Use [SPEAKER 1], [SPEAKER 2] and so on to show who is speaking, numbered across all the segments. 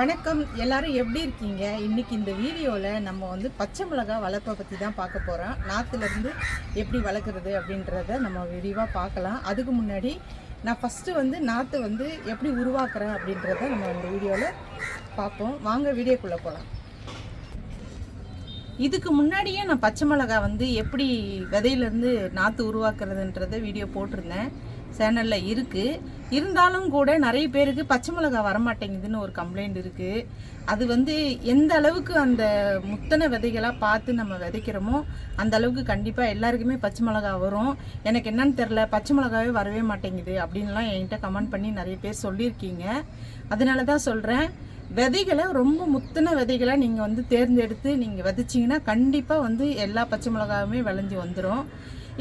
[SPEAKER 1] வணக்கம். எல்லாரும் எப்படி இருக்கீங்க? இன்னைக்கு இந்த வீடியோவில் நம்ம வந்து பச்சை மிளகாய் வளர்ப்பை பற்றி தான் பார்க்க போகிறோம் நாற்றுலேருந்து எப்படி வளர்க்குறது அப்படின்றத நம்ம விரிவாக பார்க்கலாம். அதுக்கு முன்னாடி நான் ஃபஸ்ட்டு வந்து நாற்று வந்து எப்படி உருவாக்குறேன் அப்படின்றத நம்ம இந்த வீடியோவில் பார்ப்போம். வாங்க வீடியோக்குள்ளே போகலாம் இதுக்கு முன்னாடியே நான் பச்சை மிளகாய் வந்து எப்படி விதையிலேருந்து நாற்று உருவாக்குறதுன்றத வீடியோ போட்டிருந்தேன். சேனலில் இருக்குது இருந்தாலும் கூட நிறைய பேருக்கு பச்சை மிளகாய் வரமாட்டேங்குதுன்னு ஒரு கம்ப்ளைண்ட் இருக்குது அது வந்து எந்த அளவுக்கு அந்த முத்தனை விதைகளாக பார்த்து நம்ம விதைக்கிறோமோ அந்த அளவுக்கு கண்டிப்பாக எல்லாருக்குமே பச்சை மிளகாய் வரும். எனக்கு என்னன்னு தெரில பச்சை மிளகாவே வரவே மாட்டேங்குது அப்படின்லாம் என்கிட்ட கமெண்ட் பண்ணி நிறைய பேர் சொல்லியிருக்கீங்க. அதனால தான் சொல்கிறேன் விதைகளை ரொம்ப முத்தின விதைகளை நீங்கள் வந்து தேர்ந்தெடுத்து நீங்கள் விதைச்சிங்கன்னா கண்டிப்பாக வந்து எல்லா பச்சை மிளகாவுமே விளைஞ்சி வந்துடும்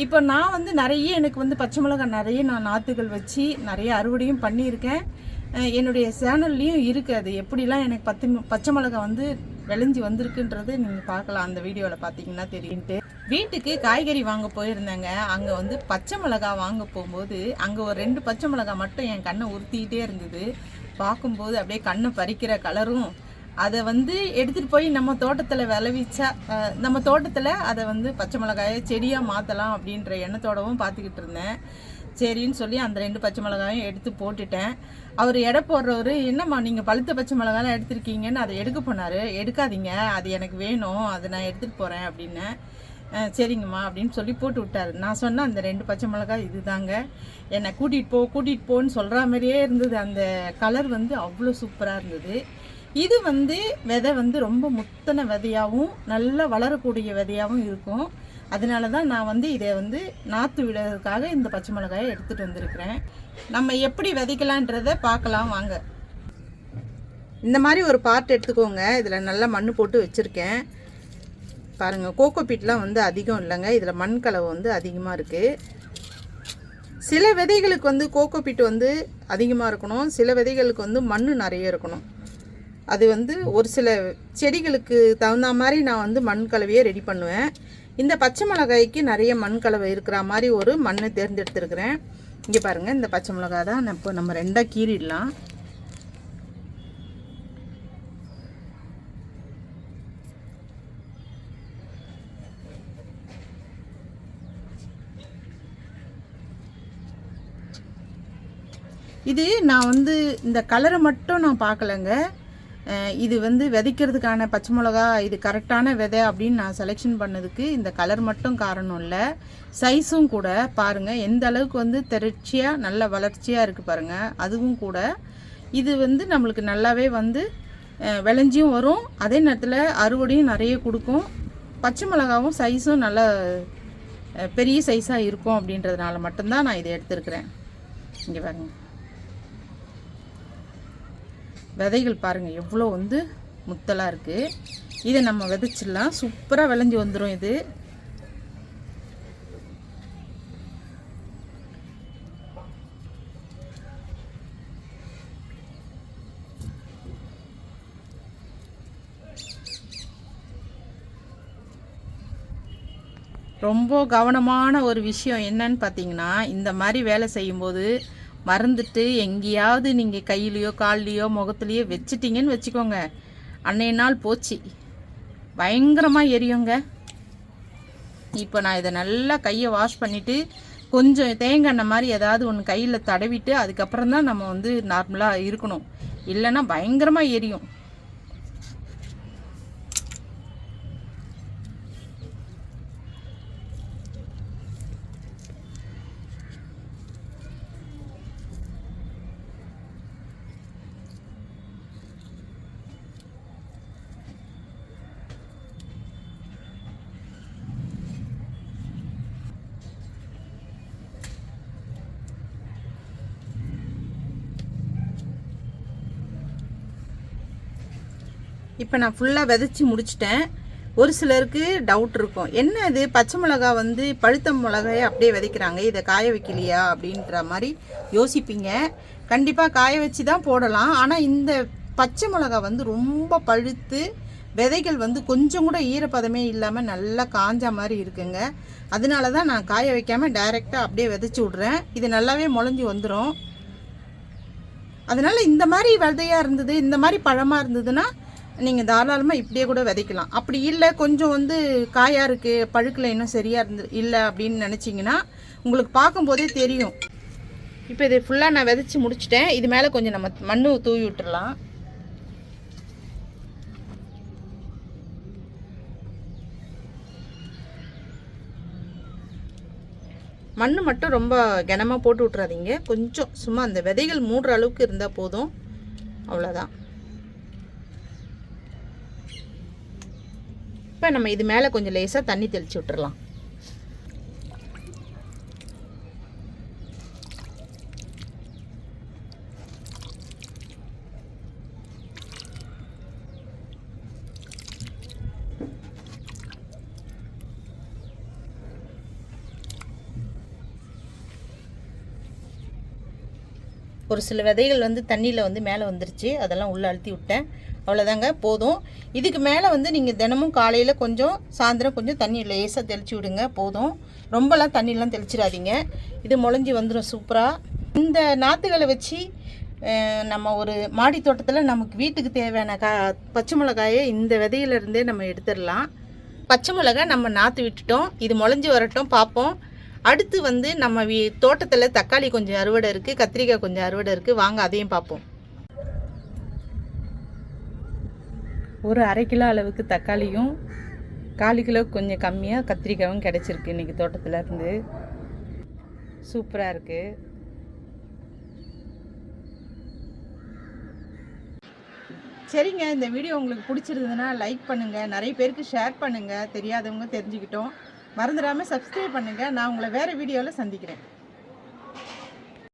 [SPEAKER 1] இப்போ நான் வந்து நிறைய எனக்கு வந்து பச்சை மிளகாய் நிறைய நான் நாற்றுகள் வச்சு நிறைய அறுவடையும் பண்ணியிருக்கேன். என்னுடைய சேனல்லையும் இருக்குது அது. எப்படிலாம் எனக்கு பத்து பச்சை மிளகாய் வந்து விளைஞ்சி வந்திருக்குன்றது நீங்கள் பார்க்கலாம். அந்த வீடியோவில் பார்த்தீங்கன்னா தெரியுன்ட்டு வீட்டுக்கு காய்கறி வாங்க போயிருந்தேங்க. அங்கே வந்து பச்சை மிளகாய் வாங்க போகும்போது அங்கே ஒரு ரெண்டு பச்சை மிளகாய் மட்டும் என் கண்ணை உறுத்திக்கிட்டே இருந்தது. பார்க்கும்போது அப்படியே கண்ணை பறிக்கிற கலரும் அதை வந்து எடுத்துகிட்டு போய் நம்ம தோட்டத்தில் விளைவிச்சா நம்ம தோட்டத்தில் அதை வந்து பச்சை மிளகாயை செடியாக மாற்றலாம் அப்படின்ற எண்ணத்தோடவும் பார்த்துக்கிட்டு இருந்தேன். சரின்னு சொல்லி அந்த ரெண்டு பச்சை மிளகாயும் எடுத்து போட்டுட்டேன். அவர் எடை போடுறவர் என்னம்மா நீங்கள் பழுத்த பச்சை மிளகாலாம் எடுத்திருக்கீங்கன்னு அதை எடுக்க போனார். எடுக்காதீங்க. அது எனக்கு வேணும். அதை நான் எடுத்துகிட்டு போகிறேன் அப்படின்னேன். சரிங்கம்மா அப்படின்னு சொல்லி போட்டு விட்டாரு. நான் சொன்னேன் அந்த ரெண்டு பச்சை மிளகாய் இதுதாங்க. என்னை கூட்டிகிட்டு போ கூட்டிகிட்டு போன்னு சொல்கிற மாதிரியே இருந்தது. அந்த கலர் வந்து அவ்வளோ சூப்பராக இருந்தது. இது வந்து விதை வந்து ரொம்ப முத்தன விதையாகவும் நல்லா வளரக்கூடிய விதையாகவும் இருக்கும். அதனால தான் நான் வந்து இதை வந்து நாற்று விடுறதுக்காக இந்த பச்சை மிளகாயை எடுத்துகிட்டு வந்திருக்கிறேன். நம்ம எப்படி விதைக்கலான்றதை பார்க்கலாம் வாங்க. இந்த மாதிரி ஒரு பார்ட் எடுத்துக்கோங்க. இதில் நல்லா மண் போட்டு வச்சுருக்கேன். பாருங்கள் கோகோ பீட்லாம் வந்து அதிகம் இல்லைங்க. இதில் மண் கலவை வந்து அதிகமாக இருக்குது சில விதைகளுக்கு வந்து கோகோ பீட் வந்து அதிகமாக இருக்கணும். சில விதைகளுக்கு வந்து மண் நிறைய இருக்கணும். அது வந்து ஒரு சில செடிகளுக்கு தகுந்த மாதிரி நான் வந்து மண் கலவையை ரெடி பண்ணுவேன். இந்த பச்சை மிளகாய்க்கு நிறைய மண் கலவை இருக்கிற மாதிரி ஒரு மண்ணை தேர்ந்தெடுத்துருக்குறேன். இங்கே பாருங்கள் இந்த பச்சை மிளகாய் தான் இப்போ நம்ம ரெண்டாக கீறிடலாம். இது நான் வந்து இந்த கலரை மட்டும் நான் பார்க்கலங்க. இது வந்து விதைக்கிறதுக்கான பச்சை மிளகா இது கரெக்டான விதை அப்படின்னு நான் செலெக்ஷன் பண்ணதுக்கு இந்த கலர் மட்டும் காரணம் இல்லை. சைஸும் கூட பாருங்கள் எந்த அளவுக்கு வந்து திரட்சியாக நல்ல வளர்ச்சியாக இருக்குது பாருங்கள் அதுவும் கூட இது வந்து நம்மளுக்கு நல்லாவே வந்து விளைஞ்சியும் வரும். அதே நேரத்தில் அறுவடையும் நிறைய கொடுக்கும். பச்சை மிளகாவும் சைஸும் நல்ல பெரிய சைஸாக இருக்கும் அப்படின்றதுனால மட்டும்தான் நான் இதை எடுத்துருக்குறேன். இங்கே பாருங்கள் விதைகள் பாருங்கள் எவ்வளோ வந்து முத்தலாக இருக்குது இதை நம்ம விதைச்சிடலாம். சூப்பராக விளைஞ்சி வந்துடும் இது. ரொம்ப கவனமான ஒரு விஷயம் என்னன்னு பார்த்தீங்கன்னா இந்த மாதிரி வேலை செய்யும்போது மறந்துட்டு எங்கேயாவது நீங்கள் கையிலையோ கால்லையோ முகத்துலையோ வச்சிட்டீங்கன்னு வச்சுக்கோங்க. அன்னைய நாள் போச்சு. பயங்கரமாக எரியுங்க. இப்போ நான் இதை நல்லா கையை வாஷ் பண்ணிவிட்டு கொஞ்சம் தேங்காய் எண்ணெய் மாதிரி ஏதாவது ஒன்று கையில் தடவிட்டு அதுக்கப்புறம் தான் நம்ம வந்து நார்மலாக இருக்கணும். இல்லைன்னா பயங்கரமாக எரியும். இப்போ நான் ஃபுல்லாக விதைச்சி முடிச்சிட்டேன். ஒரு சிலருக்கு டவுட் இருக்கும். என்ன இது? பச்சை மிளகா வந்து பழுத்த மிளகாயை அப்படியே விதைக்கிறாங்க. இதை காய வைக்கலையா? அப்படின்ற மாதிரி யோசிப்பீங்க. கண்டிப்பாக காய வச்சு தான் போடலாம். ஆனால் இந்த பச்சை மிளகா வந்து ரொம்ப பழுத்து விதைகள் வந்து கொஞ்சம் கூட ஈரப்பதமே இல்லாமல் நல்லா காஞ்ச மாதிரி இருக்குங்க. அதனால தான் நான் காய வைக்காமல் டைரெக்டாக அப்படியே விதைச்சி விட்றேன். இது நல்லாவே முளைஞ்சி வந்துடும் அதனால் இந்த மாதிரி விதையாக இருந்தது இந்த மாதிரி பழமாக இருந்ததுன்னா நீங்கள் தாராளமாக இப்படியே கூட விதைக்கலாம். அப்படி இல்லை கொஞ்சம் வந்து காயாக இருக்குது பழுக்கில் இன்னும் சரியாக இருந்து இல்லை அப்படின்னு நினச்சிங்கன்னா உங்களுக்கு பார்க்கும்போதே தெரியும். இப்போ இது ஃபுல்லாக நான் விதைச்சி முடிச்சிட்டேன். இது மேலே கொஞ்சம் நம்ம மண் தூவி விட்டுறலாம். மண் மட்டும் ரொம்ப கனமாக போட்டு விட்றாதீங்க கொஞ்சம் சும்மா அந்த விதைகள் மூடுற அளவுக்கு இருந்தால் போதும். அவ்வளோதான் இப்போ நம்ம இது மேலே கொஞ்சம் லேசாக தண்ணி தெளித்து விட்டுறலாம். ஒரு சில விதைகள் வந்து தண்ணியில் வந்து மேலே வந்துருச்சு அதெல்லாம் உள்ளே அழுத்தி விட்டேன். அவ்வளோதாங்க போதும். இதுக்கு மேலே வந்து நீங்கள் தினமும் காலையில் கொஞ்சம் சாயந்தரம் கொஞ்சம் தண்ணி லேசாக தெளிச்சு விடுங்க போதும். ரொம்பலாம் தண்ணிலாம் தெளிச்சிடாதீங்க. இது முளைஞ்சி வந்துடும் சூப்பராக இந்த நாற்றுகளை வச்சு நம்ம ஒரு மாடி தோட்டத்தில் நமக்கு வீட்டுக்கு தேவையான கா பச்சை மிளகாயை இந்த விதையிலேருந்தே நம்ம எடுத்துடலாம். பச்சை மிளகாய் நம்ம நாற்று விட்டுட்டோம். இது முளைஞ்சி வரட்டும் பார்ப்போம் அடுத்து வந்து நம்ம வீ தோட்டத்தில் தக்காளி கொஞ்சம் அறுவடை இருக்குது கத்திரிக்காய் கொஞ்சம் அறுவடை இருக்குது வாங்க அதையும் பார்ப்போம் ஒரு அரை கிலோ அளவுக்கு தக்காளியும் காலு கிலோ கொஞ்சம் கம்மியாக கத்திரிக்காயும் கிடச்சிருக்கு இன்றைக்கி தோட்டத்தில் இருந்து. சூப்பராக இருக்குது சரிங்க இந்த வீடியோ உங்களுக்கு பிடிச்சிருந்ததுன்னா லைக் பண்ணுங்கள் நிறைய பேருக்கு ஷேர் பண்ணுங்கள் தெரியாதவங்க தெரிஞ்சுக்கிட்டோம். மறந்துடாமல் சப்ஸ்கிரைப் பண்ணுங்கள் நான் உங்களை வேறு வீடியோவில் சந்திக்கிறேன்.